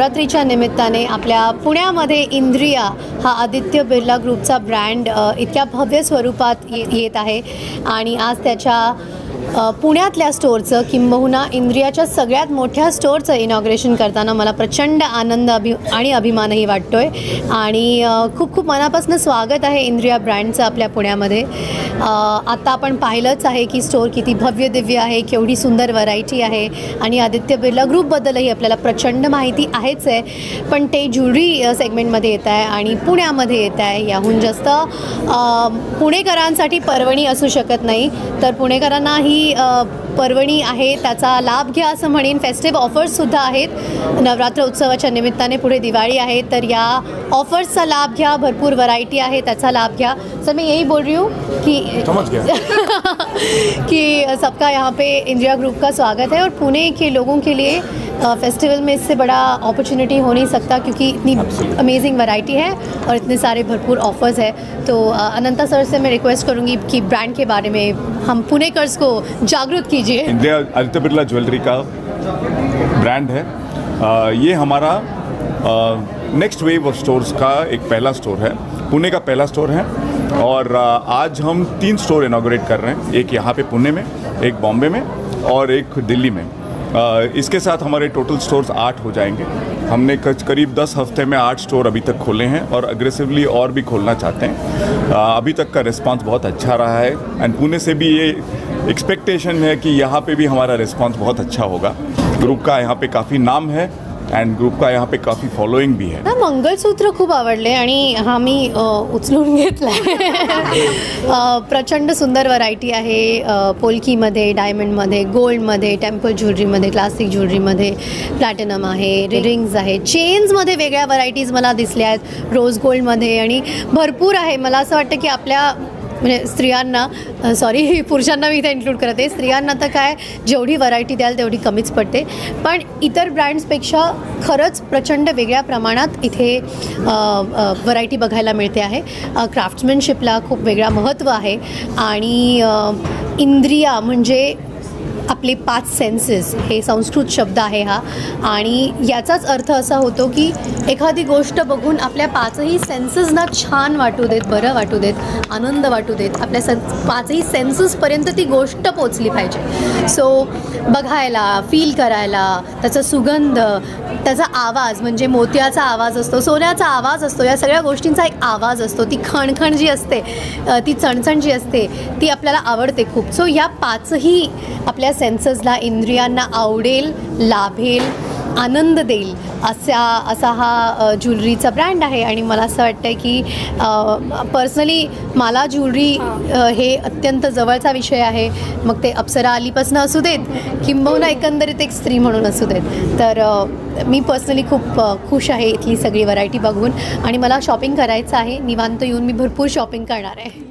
नवरात्रीच्या निमित्ताने आपल्या पुण्यामध्ये इंद्रिया हा आदित्य बिर्ला ग्रुपचा ब्रँड इतक्या भव्य स्वरूपात ये येत आहे. आणि आज त्याच्या पुण्यातल्या स्टोअरचं किंबहुना इंद्रियाच्या सगळ्यात मोठ्या स्टोअरचं इनॉग्रेशन करताना मला प्रचंड आनंद अभि आणि अभिमानही वाटतो आहे आणि खूप खूप मनापासून स्वागत आहे इंद्रिया ब्रँडचं आपल्या पुण्यामध्ये. आत्ता आता आपण पाहिलंच आहे की स्टोअर किती भव्य दिव्य आहे केवढी सुंदर व्हरायटी आहे. आणि आदित्य बिर्ला ग्रुपबद्दलही आपल्याला प्रचंड माहिती आहेच आहे. पण ते ज्युरी सेगमेंटमध्ये येत आहे. आणि पुण्यामध्ये येत आहे. याहून जास्त पुणेकरांसाठी पर्वणी असू शकत नाही. तर पुणेकरांना ही पर्वणी आहे त्याचा लाभ घ्या असं म्हणेन. फेस्टिव्ह ऑफर्ससुद्धा आहेत. नवरात्र उत्सवाच्या निमित्ताने पुढे दिवाळी आहे. तर या ऑफर्सचा लाभ घ्या. भरपूर व्हरायटी आहे. त्याचा लाभ घ्या. सर मैं यही बोल रही हूँ कि कि सबका यहाँ पे इंडिया ग्रुप का स्वागत है और पुणे के लोगों के लिए फेस्टिवल में इससे बड़ा अपॉर्चुनिटी हो नहीं सकता क्योंकि इतनी अमेजिंग वैरायटी है और इतने सारे भरपूर ऑफर्स है। तो अनंता सर से मैं रिक्वेस्ट करूँगी कि ब्रांड के बारे में हम पुणेकर्स को जागरूक कीजिए। इंडिया आदित्य बिरला ज्वेलरी का ब्रांड है। अ, ये हमारा नेक्स्ट वेव ऑफ़ स्टोर्स का एक पहला स्टोर है। पुणे का पहला स्टोर है। और आज हम तीन स्टोर इनाग्रेट कर रहे हैं। एक यहाँ पे पुणे में, एक बॉम्बे में और एक दिल्ली में। इसके साथ हमारे टोटल स्टोर्स आठ हो जाएँगे। हमने करीब दस हफ़्ते में आठ स्टोर अभी तक खोले हैं और अग्रेसिवली और भी खोलना चाहते हैं। अभी तक का रिस्पांस बहुत अच्छा रहा है एंड पुणे से भी ये एक्सपेक्टेशन है कि यहाँ पे भी हमारा रिस्पांस बहुत अच्छा होगा। ग्रुप का यहाँ पे काफ़ी नाम है। एंड ग्रुप का यहाँ पे काफ़ी फॉलोइंग भी है। ना मंगळसूत्र खूप आवडले आणि हा मी अ, उचलून घेतला प्रचंड सुंदर व्हरायटी आहे अ, डायमंडमध्ये गोल्डमध्ये टेम्पल ज्वेलरीमध्ये क्लासिक ज्वेलरीमध्ये प्लॅटिनम आहे रिंग्स आहे. चेन्समध्ये वेगळ्या व्हरायटीज मला दिसल्या आहेत. रोज गोल्डमध्ये आणि भरपूर आहे. मला असं वाटतं की आपल्या म्हणजे स्त्रियांना सॉरी पुरुषांना मी इथे इन्क्लूड करते. स्त्रियांना तर काय जेवढी व्हरायटी द्याल तेवढी कमीच पडते. पण इतर ब्रँड्सपेक्षा खरंच प्रचंड वेगळ्या प्रमाणात इथे व्हरायटी बघायला मिळते आहे. क्राफ्ट्समॅनशिपला खूप वेगळा महत्त्व आहे. आणि इंद्रिया म्हणजे आपले पाच सेन्सेस हे संस्कृत शब्द आहे हा. आणि याचाच अर्थ असा होतो की एखादी गोष्ट बघून आपल्या पाचही सेन्सेसना छान वाटू देत बरं वाटू देत आनंद वाटू देत आपल्या सन पाचही सेन्सेसपर्यंत ती गोष्ट पोचली पाहिजे. सो बघायला फील करायला त्याचा सुगंध त्याचा आवाज म्हणजे मोत्याचा आवाज असतो सोन्याचा आवाज असतो या सगळ्या गोष्टींचा एक आवाज असतो. ती खणखण जी असते ती चणचण जी असते ती आपल्याला आवडते खूप. सो या पाचही आपल्या सेन्सेसला इंद्रियांना आवडेल लाभेल आनंद देईल असा असा हा ज्वेलरीचा ब्रँड आहे. आणि मला असं वाटतं की पर्सनली मला ज्वेलरी हे. अत्यंत जवळचा विषय आहे. मग ते अप्सरा अलीपासून असू देत किंबहुना एकंदरीत एक स्त्री म्हणून असू देत. तर मी पर्सनली खूप खुश आहे इथली सगळी व्हरायटी बघून. आणि मला शॉपिंग करायचं आहे. निवांत येऊन मी भरपूर शॉपिंग करणार आहे.